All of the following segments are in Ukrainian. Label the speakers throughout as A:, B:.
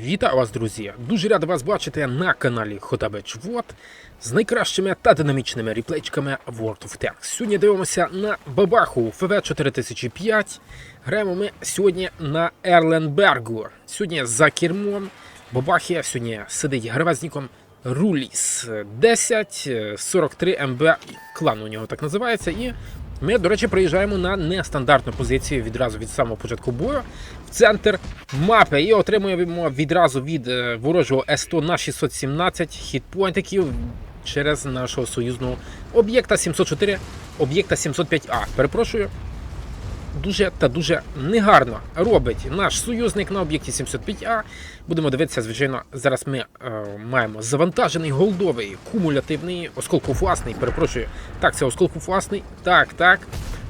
A: Вітаю вас, друзі! Дуже радий вас бачити на каналі Хотабеч Вот з найкращими та динамічними реплейчиками World of Tanks. Сьогодні дивимося на Бабаху ФВ 4005. Граємо ми сьогодні на Ерленбергу. Сьогодні за кермом Бабахи. Сьогодні сидить гравець Руліс 10 43 МБ клан у нього так називається. І ми, до речі, приїжджаємо на нестандартну позицію відразу від самого початку бою в центр мапи і отримуємо відразу від е, ворожого С100 на 617 хітпоінтиків через нашого союзного об'єкта 704, об'єкта 705А. Перепрошую. Дуже та дуже негарно робить наш союзник на об'єкті 705А. Будемо дивитися, звичайно, зараз ми е, маємо завантажений голдовий кумулятивний осколкофуасний. Перепрошую, так, це осколкофуасний. Так, так.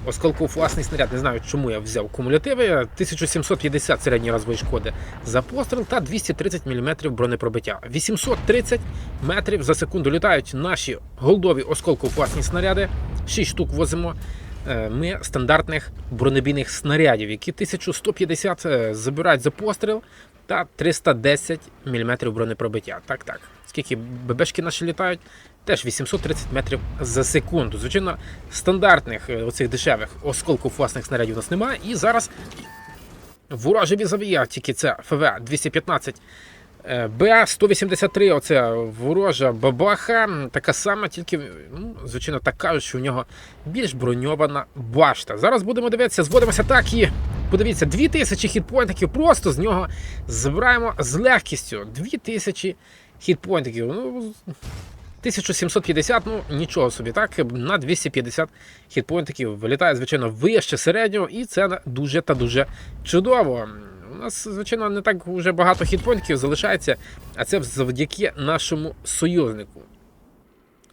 A: Осколкофуасний снаряд. Не знаю, чому я взяв кумулятиви. 1750 середньої разової шкоди за постріл та 230 мм бронепробиття. 830 метрів за секунду літають наші голдові осколкофуасні снаряди. 6 штук возимо Е, ми стандартних бронебійних снарядів, які 1150 е, забирають за постріл та 310 мм бронепробиття. Так, так. Скільки ББшки наші літають, теж 830 метрів за секунду. Звичайно, стандартних е, оцих дешевих осколків власних снарядів у нас немає. І зараз ворожеві візові, тільки це ФВ-215. Е, БА-183, оце ворожа бабаха, така сама, тільки, ну, звичайно, така, кажуть, що в нього більш броньована башта. Зараз будемо дивитися, зводимося так і подивіться, 2000 хітпоінтиків просто з нього збираємо з легкістю. 2000 хітпоінтиків. Ну, 1750, ну нічого собі, так на 250 хітпоінтиків вилітає, звичайно, вище середнього, і це дуже та дуже чудово. У нас, звичайно, не так вже багато хітпоінтів залишається, а це завдяки нашому союзнику.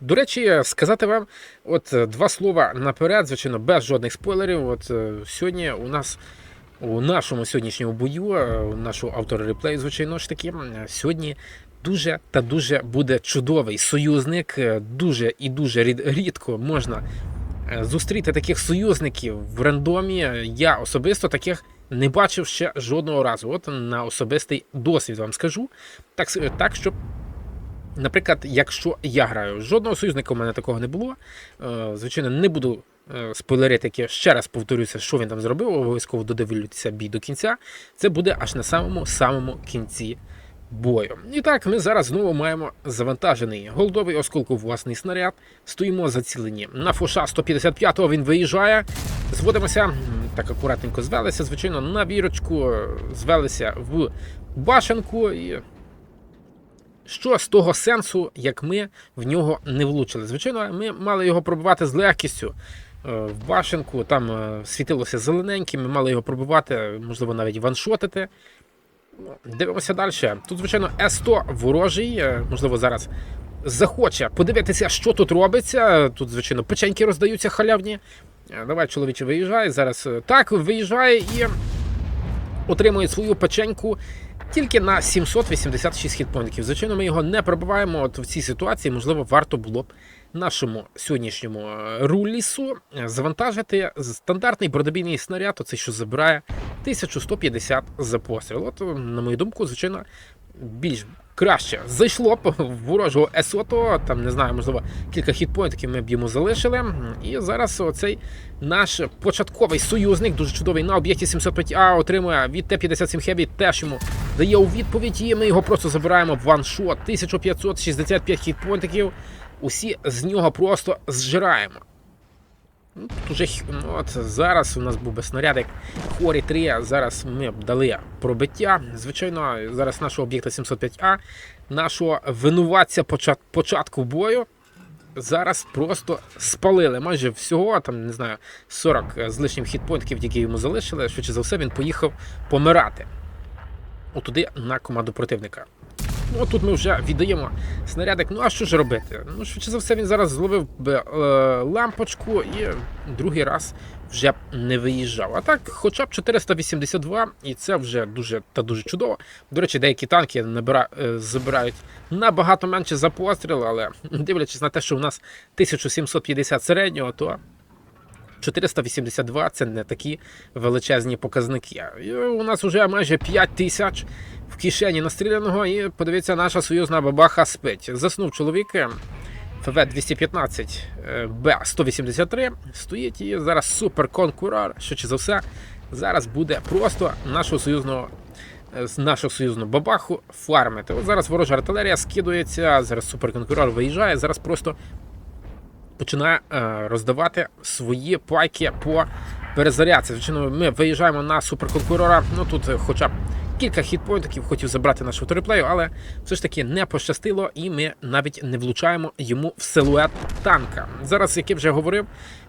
A: До речі, сказати вам, от е, два слова наперед, звичайно, без жодних спойлерів. От е, сьогодні у нас у нашому сьогоднішньому бою, е, у нашого автора реплею, звичайно ж таки, сьогодні дуже та дуже буде чудовий союзник. Е, Дуже і дуже рідко можна е, зустріти таких союзників в рандомі. Я особисто таких не бачив ще жодного разу. От на особистий досвід вам скажу. Так, так щоб. Наприклад, якщо я граю, жодного союзника у мене такого не було. Е, Звичайно, не буду е, спойлерити, як я ще раз повторюся, що він там зробив. Обов'язково додивлюся бій до кінця. Це буде аж на самому самому кінці бою. І так, ми зараз знову маємо завантажений голдовий осколку власний снаряд. Стоїмо зацілені на фоша 155-го. Він виїжджає. Зводимося так акуратненько звелися, звичайно, на вірочку, е, звелися в башенку і. Що з того сенсу, як ми в нього не влучили? Звичайно, ми мали його пробивати з легкістю. Е, В башенку там е, світилося зелененьким, ми мали його пробивати, можливо, навіть ваншотити. Ну, Дивимося далі. Тут, звичайно, С100 ворожий, можливо, зараз захоче подивитися, що тут робиться. Тут, звичайно, печеньки роздаються халявні. Е, Давай, чоловіче, виїжджай. Зараз е, так, виїжджає і отримує свою печеньку тільки на 786 хітпоінтів. Звичайно, ми його не пробиваємо. От в цій ситуації, можливо, варто було б нашому сьогоднішньому е, рулісу завантажити стандартний бронебійний снаряд, оцей, що забирає 1150 за постріл. От, на мою думку, звичайно, більш краще зайшло б ворожого есото, там не знаю, можливо, кілька хітпоінтів ми б йому залишили. І зараз оцей наш початковий союзник, дуже чудовий на об'єкті 705А, отримує від Т-57 Heavy, теж йому дає у відповідь, і ми його просто забираємо в ваншот. 1565 хітпоінтів. Усі з нього просто зжираємо. Ну, тут уже ну, от зараз у нас був би снарядик Хорі 3, а зараз ми б дали пробиття. Звичайно, зараз нашого об'єкта 705А, нашого винуватця почат- початку бою. Зараз просто спалили майже всього, там не знаю, 40 з лишнім хітпоінтів, які йому залишили. Швидше за все, він поїхав помирати. Отуди на команду противника. Ну, тут ми вже віддаємо снарядик. Ну а що ж робити? Ну, швидше за все, він зараз зловив би е, лампочку і другий раз вже не виїжджав. А так, хоча б 482, і це вже дуже та дуже чудово. До речі, деякі танки набира, е, забирають набагато менше за постріл, але дивлячись на те, що у нас 1750 середнього, то 482 це не такі величезні показники. І у нас вже майже 5 тисяч в кишені настріляного, і подивіться, наша союзна бабаха спить. Заснув чоловік. ФВ 215 Б 183 стоїть і зараз суперконкурор, що чи за все, зараз буде просто нашого союзного е, нашого союзного бабаху фармити. От зараз ворожа артилерія скидується, зараз суперконкурор виїжджає, зараз просто починає е, роздавати свої пайки по перезарядці. Звичайно, ми виїжджаємо на суперконкурора. Ну тут е, хоча б кілька хітпойнтів хотів забрати нашого торіплею, але все ж таки не пощастило, і ми навіть не влучаємо йому в силует танка. Зараз, як я вже говорив,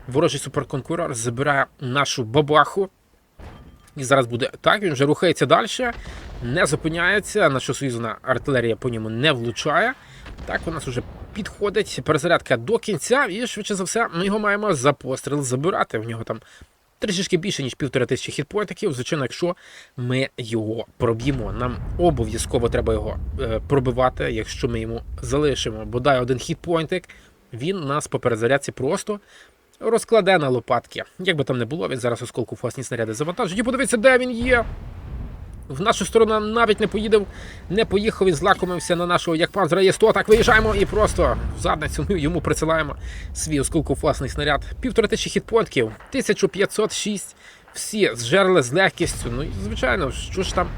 A: ворожий суперконкурор забирає нашу бабаху. І зараз буде так, він вже рухається далі, не зупиняється. Наша союзна артилерія по ньому не влучає. Так, у нас вже підходить перезарядка до кінця, і швидше за все, ми його маємо за постріл забирати. В нього там трішечки більше, ніж півтора тисячі хітпоінтів. Звичайно, якщо ми його проб'ємо, нам обов'язково треба його е, пробивати. Якщо ми йому залишимо бодай один хітпоінтик, він нас по перезарядці просто розкладе на лопатки. Як би там не було, він зараз осколку фосні снаряди завантажить. І подивіться, де він є. В нашу сторону навіть не поїдав, не поїхав, він злакомився на нашого як панзера є 100. Так виїжджаємо і просто в задницю йому присилаємо свій осколкофосний снаряд. Півтора тисячі хітпонтів, 1506. Всі зжерли з легкістю. Ну і звичайно, що ж там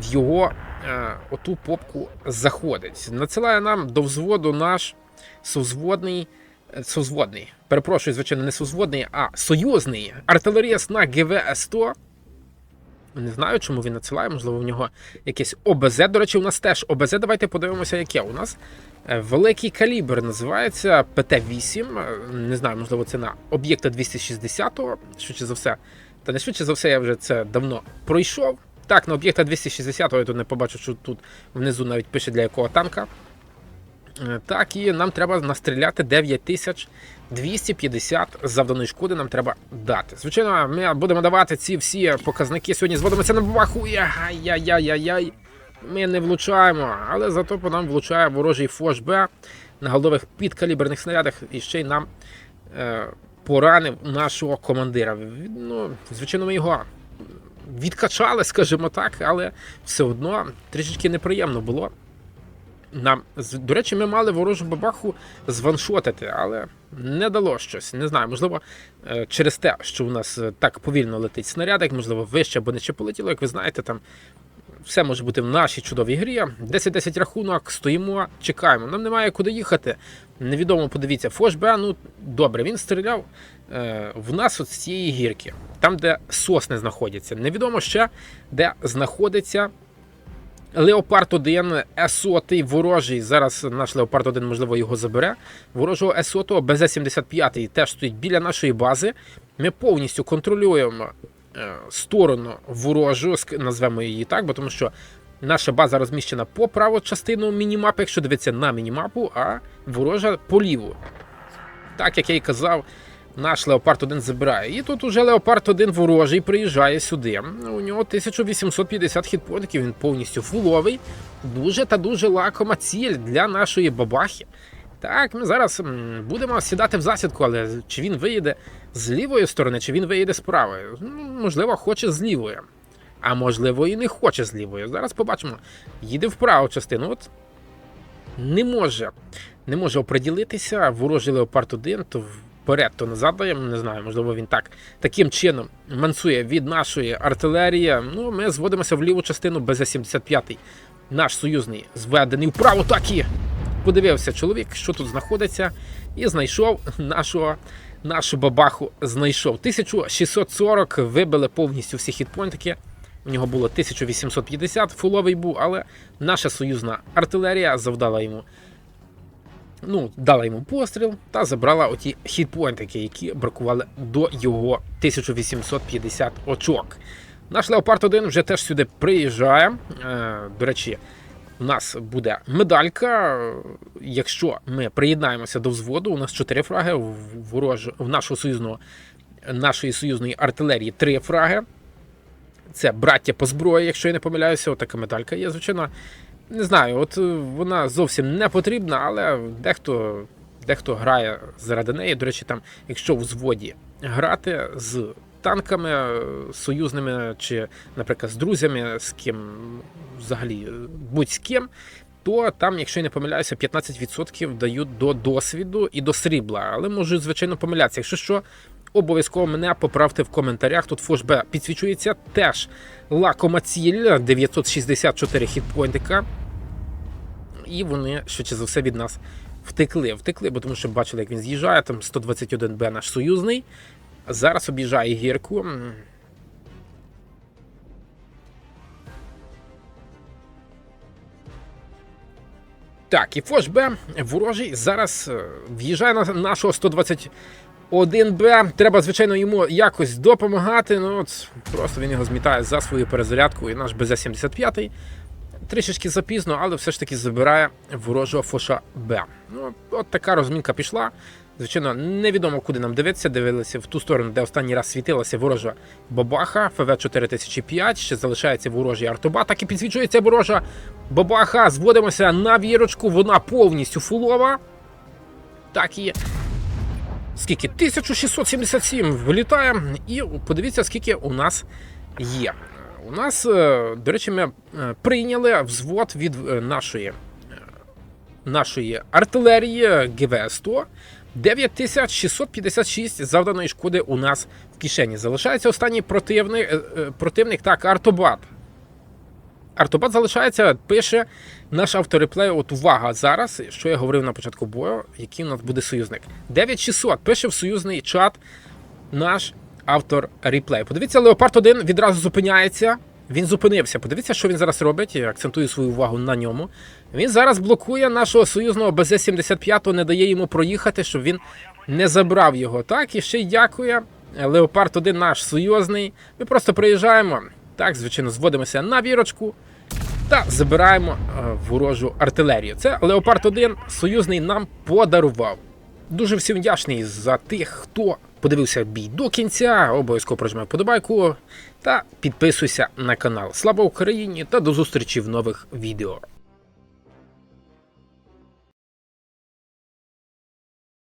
A: в його е, оту попку заходить. Надсилає нам до взводу наш совзводний. е, Совзводний, перепрошую, звичайно, не совзводний, а союзний артилеріст на ГВС-100. Не знаю, чому він надсилає, можливо, в нього якесь ОБЗ. До речі, у нас теж ОБЗ. Давайте подивимося, яке у нас. Е, Великий калібр називається ПТ-8. Е, Не знаю, можливо, це на об'єкта 260-го, швидше за все. Та не швидше за все, я вже це давно пройшов. Так, на об'єкта 260-го я тут не побачу, що тут внизу навіть пише для якого танка. Е, Так, і нам треба настріляти 9250 завданої шкоди нам треба дати. Звичайно, ми будемо давати ці всі показники. Сьогодні зводимося на бабаху. Яй-яй-яй-яй. Ми не влучаємо, але зато по нам влучає ворожий Фош на голдових підкаліберних снарядах і ще й нам е, поранив нашого командира. Ну, звичайно, ми його відкачали, скажімо так, але все одно трішечки неприємно було. Нам, до речі, ми мали ворожу бабаху званшотити, але не дало щось. Не знаю, можливо, е, через те, що у нас е, так повільно летить снарядик, можливо, вище або нижче полетіло, як ви знаєте, там все може бути в нашій чудовій грі. 10-10 рахунок, стоїмо, чекаємо. Нам немає куди їхати. Невідомо, подивіться, Фошбе, ну добре, він стріляв е, в нас от з цієї гірки, там, де сосни знаходяться. Невідомо ще, де знаходиться Леопард 1 С100 ворожий. Зараз наш Леопард 1, можливо, його забере. Ворожого С100 БЗ-75 теж стоїть біля нашої бази. Ми повністю контролюємо е, сторону ворожу, назвемо її так, бо тому що наша база розміщена по праву частину мінімапи, якщо дивитися на мінімапу, а ворожа по ліву. Так як я і казав, наш Леопард 1 забирає. І тут уже Леопард 1 ворожий приїжджає сюди. У нього 1850 хітпонтів, він повністю фуловий. Дуже та дуже лакома ціль для нашої бабахи. Так, ми зараз будемо сідати в засідку, але чи він виїде з лівої сторони, чи він виїде з правої? Ну, можливо, хоче з лівої. А можливо, і не хоче з лівої. Зараз побачимо. Їде в праву частину. От не може не може оприділитися. Ворожий Леопард 1, то вперед, то назад дає. Не знаю, можливо, він так таким чином мансує від нашої артилерії. Ну, ми зводимося в ліву частину БЗ-75. Наш союзний зведений вправо так і подивився чоловік, що тут знаходиться, і знайшов нашого. Нашу бабаху знайшов. 1640 вибили повністю всі хітпойнтики. У нього було 1850, фуловий був, але наша союзна артилерія завдала йому ну, дала йому постріл та забрала оті хітпойнтики, які бракували до його 1850 очок. Наш Леопард 1 вже теж сюди приїжджає. Е, До речі, у нас буде медалька. Якщо ми приєднаємося до взводу, у нас 4 фраги, ворож... в нашого союзного, нашої союзної артилерії 3 фраги. Це браття по зброї, якщо я не помиляюся, отака медалька є. Звичайно, не знаю, от е, вона зовсім не потрібна, але дехто, дехто грає заради неї. До речі, там, якщо в взводі грати з танками е, союзними, чи, наприклад, з друзями, з ким взагалі е, будь з ким, то там, якщо я не помиляюся, 15% дають до досвіду і до срібла. Але можу, звичайно, помилятися. Якщо що, обов'язково мене поправте в коментарях. Тут фошбе підсвічується теж лакома ціль 964 хітпойнтика. І вони швидше за все від нас втекли. Втекли, бо тому що бачили, як він з'їжджає. Там 121Б наш союзний. Зараз об'їжджає гірку. Так, і Фош Б ворожий зараз е, в'їжджає на нашого 121Б. Треба, звичайно, йому якось допомагати. Ну от просто він його змітає за свою перезарядку. І наш БЗ-75 трішечки запізно, але все ж таки забирає ворожого Фоша Б. Ну, от така розмінка пішла. Звичайно, невідомо, куди нам дивитися. Дивилися в ту сторону, де останній раз світилася ворожа бабаха, ФВ 4005. Ще залишається ворожий артобат. Так і підсвічується ворожа бабаха. Зводимося на вірочку. Вона повністю фулова. Так і. Скільки? 1677 вилітає. І подивіться, скільки у нас є. У нас, е, до речі, ми е, прийняли взвод від е, нашої, нашої артилерії ГВ-100. 9656 завданої шкоди у нас в кишені. Залишається останній противник, противник так, Артобат. Артобат залишається, пише наш автореплей. От увага зараз, що я говорив на початку бою, який у нас буде союзник. 9600 пише в союзний чат наш автор реплей. Подивіться, Леопард 1 відразу зупиняється. Він зупинився. Подивіться, що він зараз робить. Я акцентую свою увагу на ньому. Він зараз блокує нашого союзного БЗ-75, не дає йому проїхати, щоб він не забрав його. Так, і ще й дякує. Леопард 1 наш союзний. Ми просто приїжджаємо. Так, звичайно, зводимося на вірочку та забираємо е, ворожу артилерію. Це Леопард 1 союзний нам подарував. Дуже всім вдячний за тих, хто подивився бій до кінця. Обов'язково прожимай подобайку та підписуйся на канал. Слава Україні та до зустрічі в нових відео.